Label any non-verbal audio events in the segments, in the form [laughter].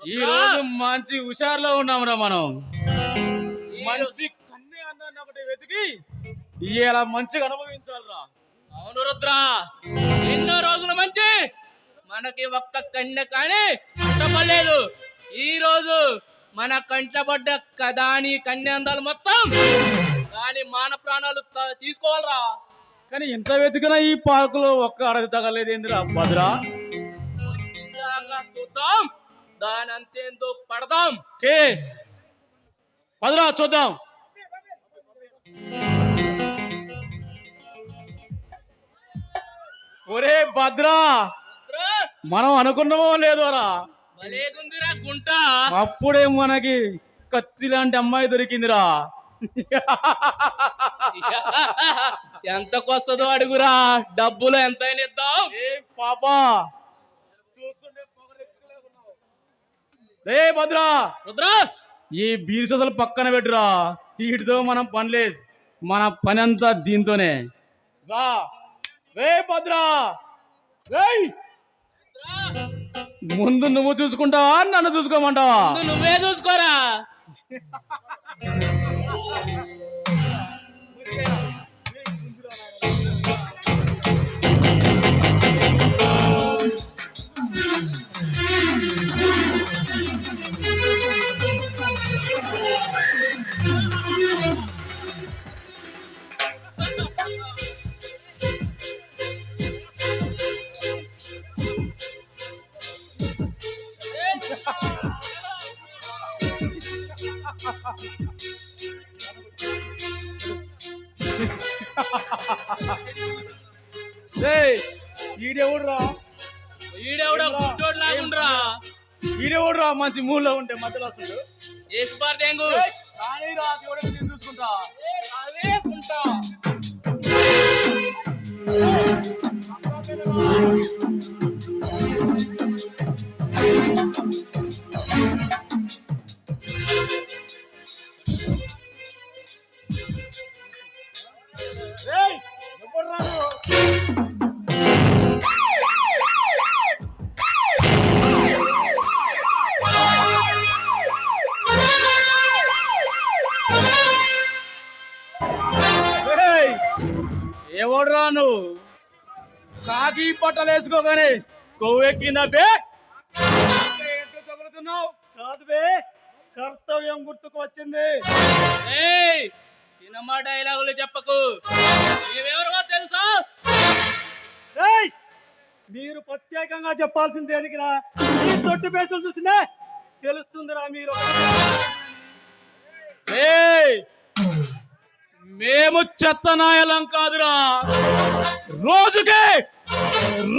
ఈ రోజు మంచి హుషారులో ఉన్నాంరా మనం. మంచి కన్నే అందాన్ని ఒకటి వెతికి ఇలా మంచిగా అనుభవించాలిరా. అవును రుద్ర ఎన్నో రోజుల మంచి మనకి ఒక్క కన్య కానీ కట్టపడలేదు ఈ రోజు మన కంటపడ్డ కదాని కన్యాందాలు మొత్తం దాని మాన ప్రాణాలు తీసుకోవాలరా. కానీ ఇంత వెతికినా ఈ పార్కులో ఒక్క అడగ తగలేదేందిరా భద్రా? చూద్దాం. దాని అంతేందో పడదాం. కే భద్రా చూద్దాం. ఒరే భద్రా. మనం అనుకున్నామో లేదోరా భలేగుందిరా గుంట. అప్పుడే మనకి కత్తి లాంటి అమ్మాయి దొరికిందిరా. [laughs] ఎంతకొస్తుందో అడుగురా. డబ్బులు ఎంతైనా ఇద్దాం. పాపా. రే భద్రా! రుద్ర! ఈ బీర్సలు పక్కన పెట్టురా. వీటితో మనం పని లేదు. మన పని అంతా దీంతోనే. రా. రే భద్రా! రేయ్ రుద్ర, ముందు నువ్వు చూసుకుంటావా? నన్ను చూసుకోమంటావా? నువ్వే చూసుకోరా! [laughs] ఈడెవడురా? ఈడెవడో గుడ్డోడు లాగుండ్రా ఈడెవడురా? మంచి మూడ్లో ఉంటే మధ్యలో వస్తుంది ఏసు నేను చూసుకుంటా. ఉంటా రేయ్ బట్టలు వేసుకోగానే కొవ్వెక్కిందా బే ఎట్లా తగులుతున్నావు కాదు బే కర్తవ్యం గుర్తుకు వచ్చింది. సినిమా డైలాగులు చెప్పకు. నీవెవరో తెలుసా! మీరు ప్రత్యేకంగా చెప్పాల్సింది దేనికిరా? ఈ తొట్టు పేసులు చూసిందే? తెలుస్తుందిరా మీరు! మేము చెత్త నాయలం కాదురా. రోజుకే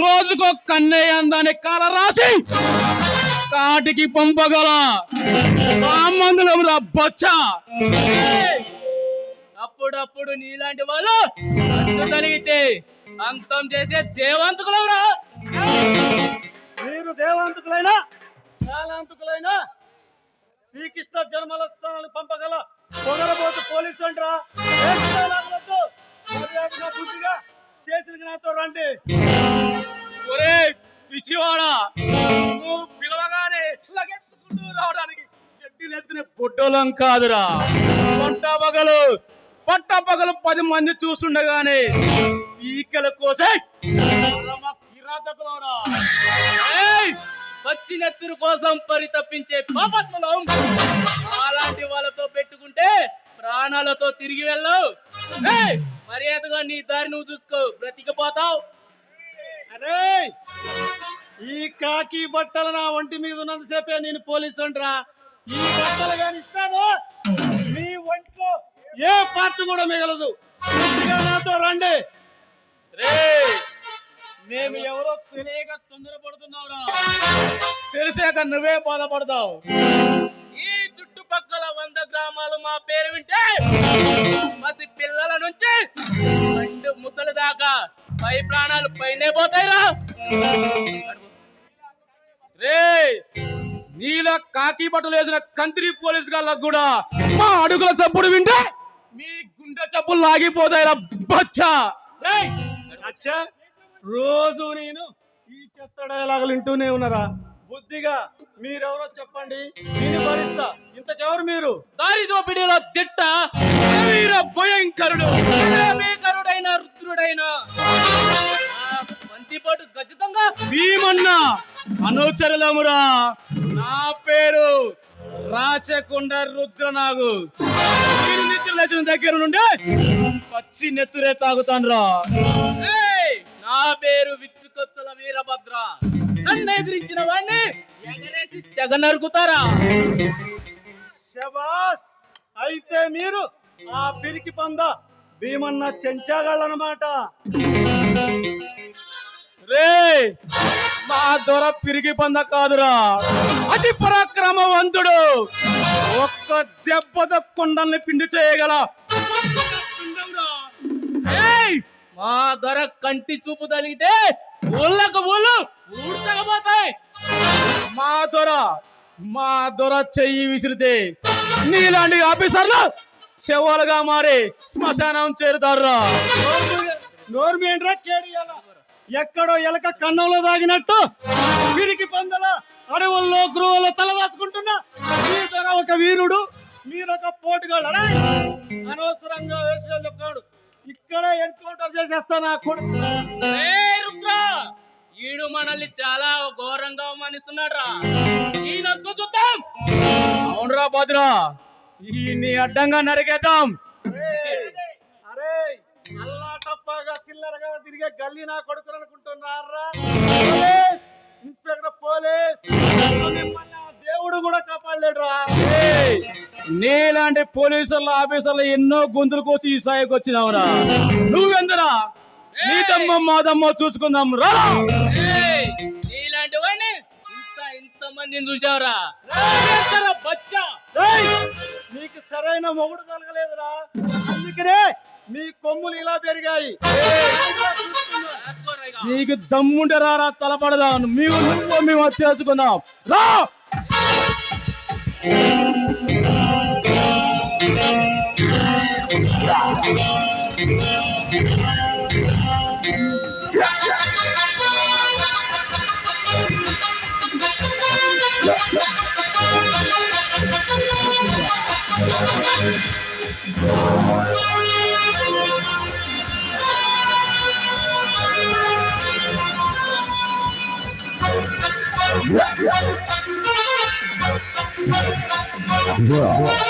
రోజుకో కన్నయ్య దాని కాల రాసి కాటికి పంపగల. మందులం రా బచ్చా. అప్పుడప్పుడు నీలాంటి వాళ్ళు కలిగితే అంతం చేసే దేవంతకులవురా. మీరు దేవంతుకులైనా కాలాంతకులైనా శ్రీకృష్ణ జన్మలస్థానాలు పంపగల పొగరబోతు పోలీసు అంటారా. స్టేషన్ నాతో రండి. ఒరే పిచ్చివాడా. నువ్వు పిలవగానే లగెత్తుకుంటూ రావడానికి షెడ్యూల్ ఎత్తుకునే బొడ్డోలం కాదురా. పట్ట పగలు పట్ట పగలు పది మంది చూస్తుండగానే ఈకల కోసం పరమ ఏయ్! పచ్చి నెత్తురు కోసం పరితపించే పాపత్మలం. అలాంటి వాళ్ళతో పెట్టుకుంటే ప్రాణాలతో తిరిగి వెళ్ళవు! మర్యాదగా నీ దారి నువ్వు చూసుకో బ్రతికిపోతావు. అరే ఈ కాకి బట్టలు నా ఒంటి మీద ఉన్నంతసేపే నేను పోలీసు అంటరా. ఈ బట్టలు కానీ ఇస్తాను. మీ ఒంట్లో ఏ పార్ట్ కూడా మిగలదు. నాతో రండి. రే మేము ఎవరో తెలియక తొందరపడుతున్నావురా. తెలిసాక నువ్వే బాధపడతావు. ఈ చుట్టుపక్కల వంద గ్రామాలు మా పేరు వింటే మసి పిల్లల నుంచి రెండు ముసలి దాకా పై ప్రాణాలు పైనే పోతాయిరా. రే నీల కాకి బట్టలు వేసిన కంత్రి పోలీస్ గాళ్ళకు కూడా మా అడుగుల చప్పుడు వింటే మీ గుండె చప్పులు లాగిపోతాయిరా బచ్చా. అచ్చా. రోజు నేను ఈ చెత్త డైలాగులు వింటూనే ఉన్నారా? బుద్ధిగా మీరెవరో చెప్పండి నేను భరిస్తా. ఇంతకెవరు మీరు? దారి దోపిడీలో దిట్ట వీర భయంకరుడు భీకరుడైన రుద్రుడైన. బంతిపోటు ఖచ్చితంగా భీమన్న అనుచరులమురా. నా పేరు రాచకొండ రుద్రనాగు. నిత్యం లేచిన దగ్గర నుండి పచ్చి నెత్తురే తాగుతాను రా నన్ను ఎదిరించిన వాడిని ఎగరేసి తెగ నరుకుతారా శబాస్ అయితే మీరు ఆ పిరికి పంద భీమన్న చెంచాగాళ్ళనమాట. రే మా దొర పిరిగి పంద కాదురా. అతి పరాక్రమవంతుడు. ఒక్క దెబ్బతో కొండల్ని పిండి చేయగల! మా దొర కంటి చూపు తగిలితే ఊళ్ళకు ఊళ్ళు ఊడ్చకపోతాయి. మా దొర మా దొర చెయ్యి విసిరితే నీలాంటి ఆఫీసర్లు శవాలుగా మారి శ్మశానం కేడియాల ఎక్కడో ఎలక కన్నంలో దాగినట్టు వీరికి పందల అడవుల్లో గృహంలో తలదాచుకుంటున్నా ఒక వీరుడు మీరొక పోటుగాడు! అనవసరంగా వేషాలు చెప్పాడు ఇక్కడ ఎన్కౌంటర్ చేసేస్తా నా కొడుకు. ఏయ్ రుద్ర! ఈడు మనల్ని చాలా ఘోరంగా అవమానిస్తున్నాడు రా ఈ నొక్కు చూద్దాం. అవునరా భద్రా ఈ నీ అడ్డంగా నరికేద్దాం. అరే అల్లా టప్పాగా చిల్లరగా తిరిగే గల్లీ నా కొడుకులు అనుకుంటున్నారా? పోలీస్! ఇన్స్పెక్టర్ పోలీస్ దేవుడు కూడా కాపాడలేడురా. నీలాంటి పోలీసుల ఆఫీసర్లు ఎన్నో గొంతులు కోసి ఈ స్థాయికి వచ్చినావురా. నువ్వెందురా? నీదమ్మ మాదమ్మ చూసుకుందాం. రా! ఏయ్! నీలాంటి వాడిని ఇంత మందిని చూసావురా బచ్చా! నీకు సరైన మొగుడు కలగలేదురా. అందుకనే నీ కొమ్ములు ఇలా పెరిగాయి. నీకు దమ్ముంటే రారా తలపడదాం మేము మేము తెలుసుకుందాం. రా! 뭐야?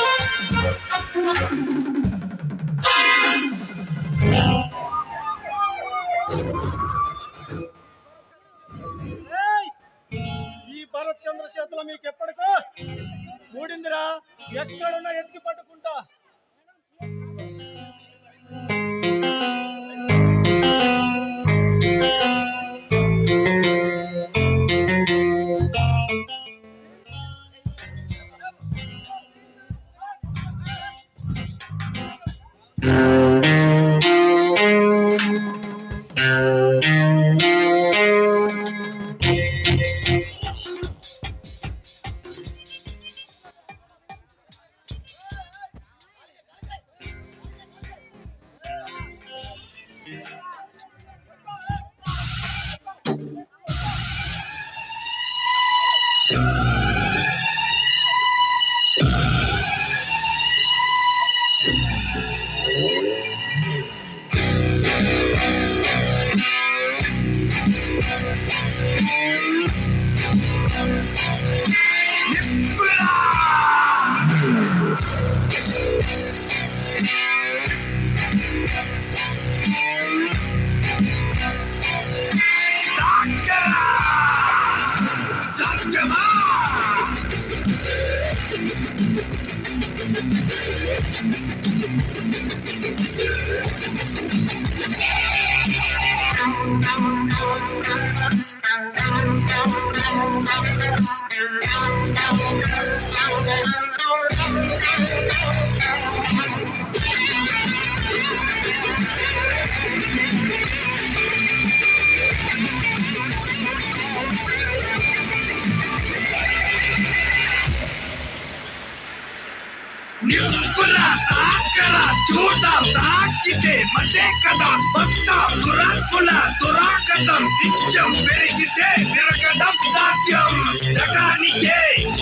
దురాత్ముల దురాగతం నిత్యం పెరిగితే విరగడం సాధ్యం. జగానికే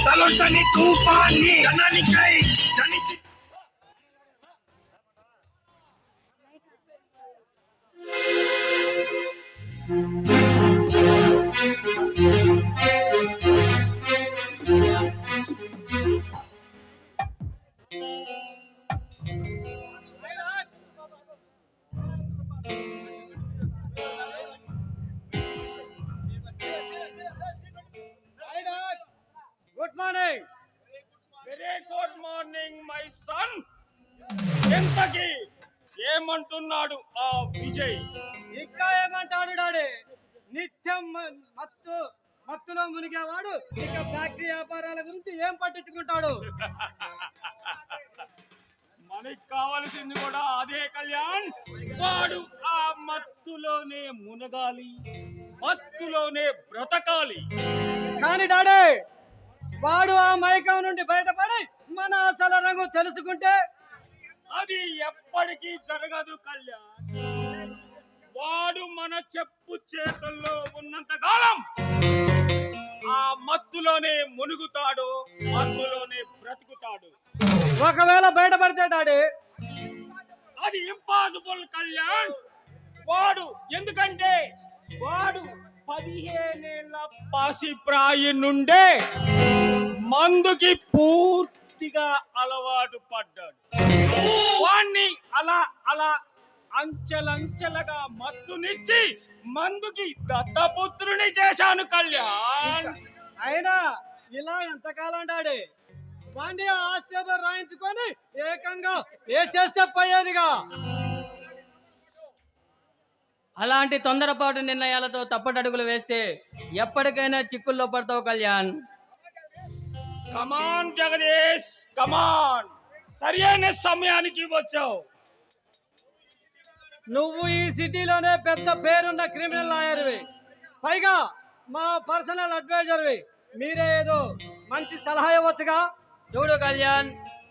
తలొచ్చని తూఫాన్ని జనానికై పట్టించుకుంటాడు మనకి కావలసింది కూడా అదే కళ్యాణ్. వాడు ఆ మత్తులోనే మునగాలి మత్తులోనే బ్రతకాలి. కానీ డాడీ వాడు ఆ మైకం నుండి బయటపడి మన అసలు రంగు తెలుసుకుంటే అది ఎప్పటికీ జరగదు కళ్యాణ్. వాడు మన చెప్పు చేతుల్లో ఉన్నంత కాలం ఆ మత్తులోనే మునుగుతాడు మత్తులోనే బ్రతుకుతాడు. ఒకవేళ బయటపడితే డాడీ? అది ఇంపాసిబుల్ కళ్యాణ్. వాడు ఎందుకంటే వాడు పదిహేనేళ్ళ పసిప్రాయి నుండే మందుకి పూర్తిగా అలవాటు పడ్డాడు. వాణ్ణి అలా అలా అంచెలంచెలుగా మత్తునిచ్చి మందుకి దత్తపుత్రుని చేశాను కళ్యాణ్. అయినా ఇలా ఎంతకాలం డాడీ? వాణ్ణి ఆస్తి ఏదో రాయించుకొని ఏకంగా వేసేస్తే పోయేదిగా. అలాంటి తొందరపాటు నిర్ణయాలతో తప్పటడుగులు వేస్తే ఎప్పటికైనా చిక్కుల్లో పడతావు కళ్యాణ్. కమాన్ జగదీష్ కమాన్. సరైన సమయానికి వచ్చావు. నువ్వు ఈ సిటీలోనే పెద్ద పేరున్న క్రిమినల్ లాయర్వి. పైగా మా పర్సనల్ అడ్వైజర్వి. మీరే ఏదో మంచి సలహా ఇవ్వచ్చుగా? చూడు కళ్యాణ్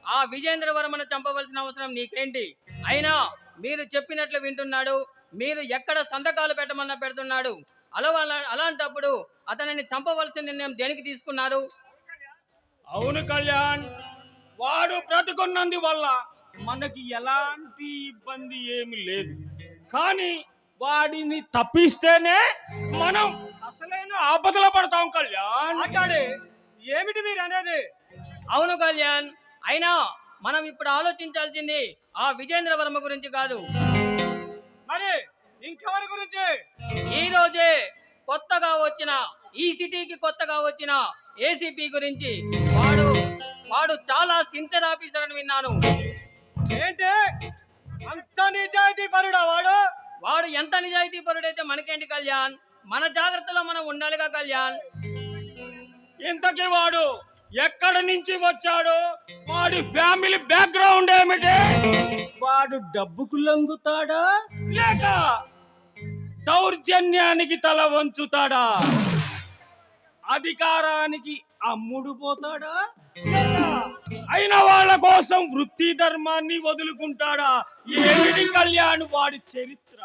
ఆ విజేంద్రవర్మను చంపవలసిన అవసరం నీకేంటి? అయినా మీరు చెప్పినట్లు వింటున్నాడు మీరు ఎక్కడ సంతకాలు పెట్టమన్నా పెడుతున్నాడు. అలా అలాంటప్పుడు అతనిని చంపవలసిన నిర్ణయం దేనికి తీసుకున్నారు? అవును కళ్యాణ్ వాడు బ్రతుకున్నందు వల్ల మనకి ఎలాంటి ఇబ్బంది ఏమి లేదు. కానీ వాడిని తప్పిస్తేనే మనం అసలైన ఆపదలో పడతాం కళ్యాణ్. ఏమిటి మీరు అనేది అవును కళ్యాణ్ అయినా మనం ఇప్పుడు ఆలోచించాల్సింది ఆ విజేంద్రవర్మ గురించి కాదు. మరి ఇంకెవరి గురించి? ఈ రోజే కొత్తగా వచ్చిన ఈ సిటీకి కొత్తగా వచ్చిన ఏసీపీ గురించి వాడు వాడు చాలా సిన్సియర్ ఆఫీసర్ అని విన్నాను. ఏంటి? అంత నిజాయితీ పరుడా వాడు? వాడు ఎంత నిజాయితీ పరుడైతే మనకేంటి కళ్యాణ్? మన జాగ్రత్తలో మనం ఉండాలిగా కళ్యాణ్. ఇంతకీ వాడు ఎక్కడి నుంచి వచ్చాడు? వాడి ఫ్యామిలీ బ్యాక్గ్రౌండ్ ఏమిటి? వాడు డబ్బుకు లొంగుతాడా? లేక దౌర్జన్యానికి తల వంచుతాడా? అధికారానికి అమ్ముడు పోతాడా? అయిన వాళ్ళ కోసం వృత్తి ధర్మాన్ని వదులుకుంటాడా? ఏమిటి కళ్యాణ్ వాడి చరిత్ర?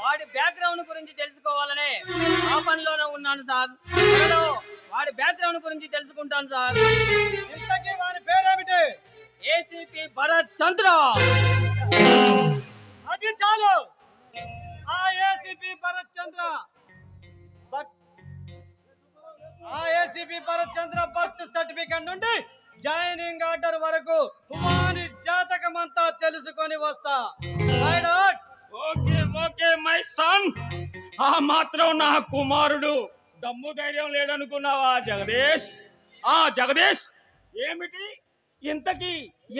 వాడి బ్యాక్గ్రౌండ్ గురించి తెలుసుకోవాలనే ఆ పనిలోనే ఉన్నాను సార్. వాడి బ్యాక్గ్రౌండ్ గురించి తెలుసుకుంటాను సార్. ఇంతకీ వాడి పేరేమిటి? ఏసీపీ భరత్ చంద్ర. అది చాలు. ఆ ఏసీపీ భరత్ చంద్ర. బట్ ఆ ACP Bharath Chandra birth certificate నుండి జాయినింగ్ ఆర్డర్ వరకు వాని జాతకం అంతా తెలుసుకొని వస్తా. Okay okay my son. ఆ మాత్రం నా కుమారుడు. దమ్ము ధైర్యం లేడనుకున్నావా జగదీష్? ఆ జగదీష్ ఏమిటి? ఇంతకీ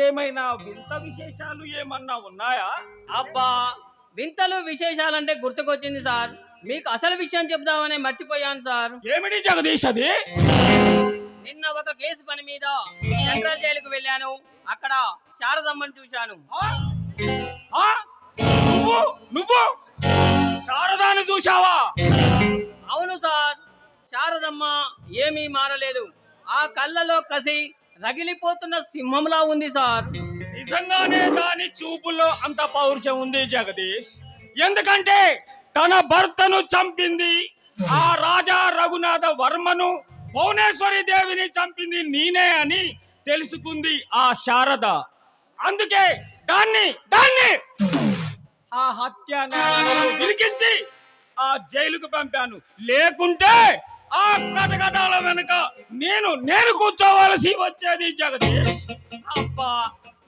ఏమైనా వింత విశేషాలు ఏమన్నా ఉన్నాయా? అబ్బా వింతలు విశేషాలంటే గుర్తుకొచ్చింది సార్. మీకు అసలు విషయం చెప్దామని మర్చిపోయాను సార్. ఏమిటి జగదీష్ అది? నిన్న ఒక కేసు పని మీద సెంట్రల్ జైలుకు వెళ్ళాను. అక్కడ శారదమ్మని చూశాను. ఆ? నువ్వు? నువ్వు? శారదాను చూశావా? అవును సార్. శారదమ్మ ఏమీ మారలేదు. ఆ కళ్ళలో కసి రగిలిపోతున్న సింహంలా ఉంది సార్. నిజంగానే దాని చూపుల్లో అంత పౌరుషం ఉంది జగదీష్. ఎందుకంటే తన భర్తను చంపింది ఆ రాజా రఘునాథ వర్మను భువనేశ్వరి దేవిని చంపింది నేనే అని తెలుసుకుంది ఆ శారద. అందుకే దాన్ని దాన్ని ఆ హత్య నేరాలను ఆ జైలుకు పంపాను. లేకుంటే ఆ కటకటాల వెనుక నేను నేను కూర్చోవలసి వచ్చేది జగదీష్. అబ్బా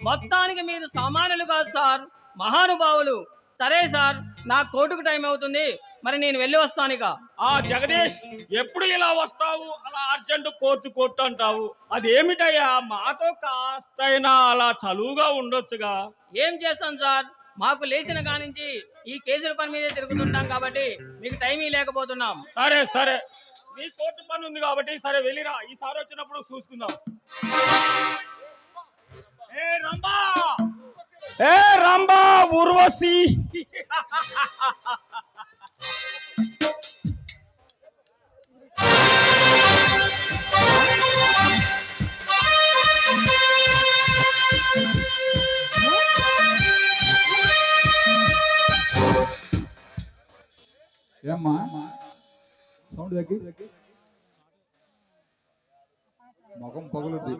మొత్తానికి మీరు సామాన్యులు కాదు సార్. మహానుభావులు. సరే సార్ నా కోర్టుకు టైం అవుతుంది. మరి నేను వెళ్ళి వస్తాను ఇక ఆ జగదీష్ ఎప్పుడు ఇలా వస్తావు? అలా అర్జెంట్ కోర్టు కోర్టు అంటావు. అదేమిటయ్యా? మాతో కాస్తైనా అలా చలువుగా ఉండొచ్చుగా. ఏం చేస్తాం సార్? మాకు లేచిన కానించి ఈ కేసుల పని మీదే తిరుగుతుంటాం కాబట్టి మీకు టైం లేకపోతున్నాం. సరే సరే. నీ కోర్టు పని ఉంది కాబట్టి సరే వెళ్ళిరా. ఈసారి వచ్చినప్పుడు చూసుకుందాం. ఏ రంబా ఏ రంబా ఉర్వశి! [laughs] ఏమ్మా? సౌండ్ దగ్గర ముఖం పగులుద్ది.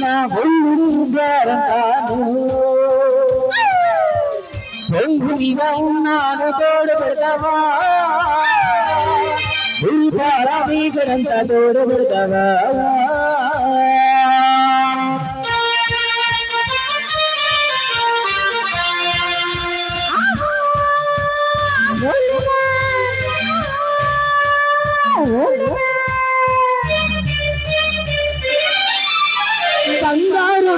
నా ఒళ్ళు బంగారం పొంగునిగా ఉన్నాను తోడు పెడతావా? తోడు పెడతావా?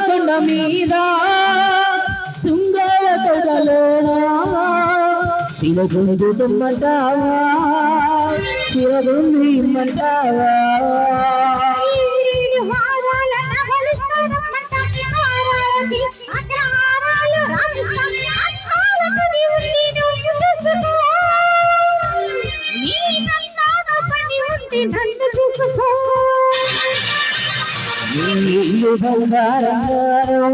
కొండ మీద శృంగార తొడలోనా శివగుండు దుమ్మంటావా శివగుండు ఇమ్మంటావా? నీళ్ళు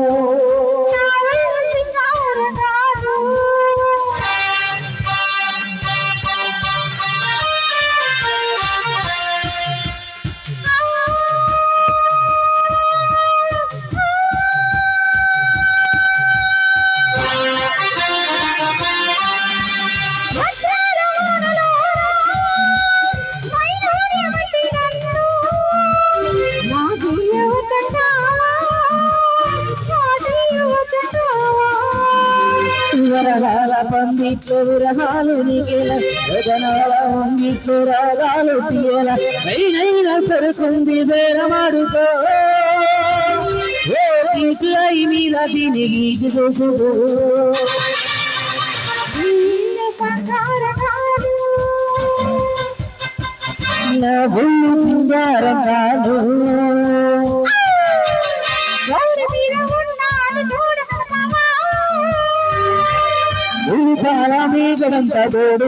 రాగాలు తీయల. అయినైనా సరుకుంది బేరమాడుకో. ఓ తీసి అయి మీద దీని గీసి చూసుకో. నా ఒళ్ళు సింగారం కాదు. ఉల్లిపాల మీదంతా తోడు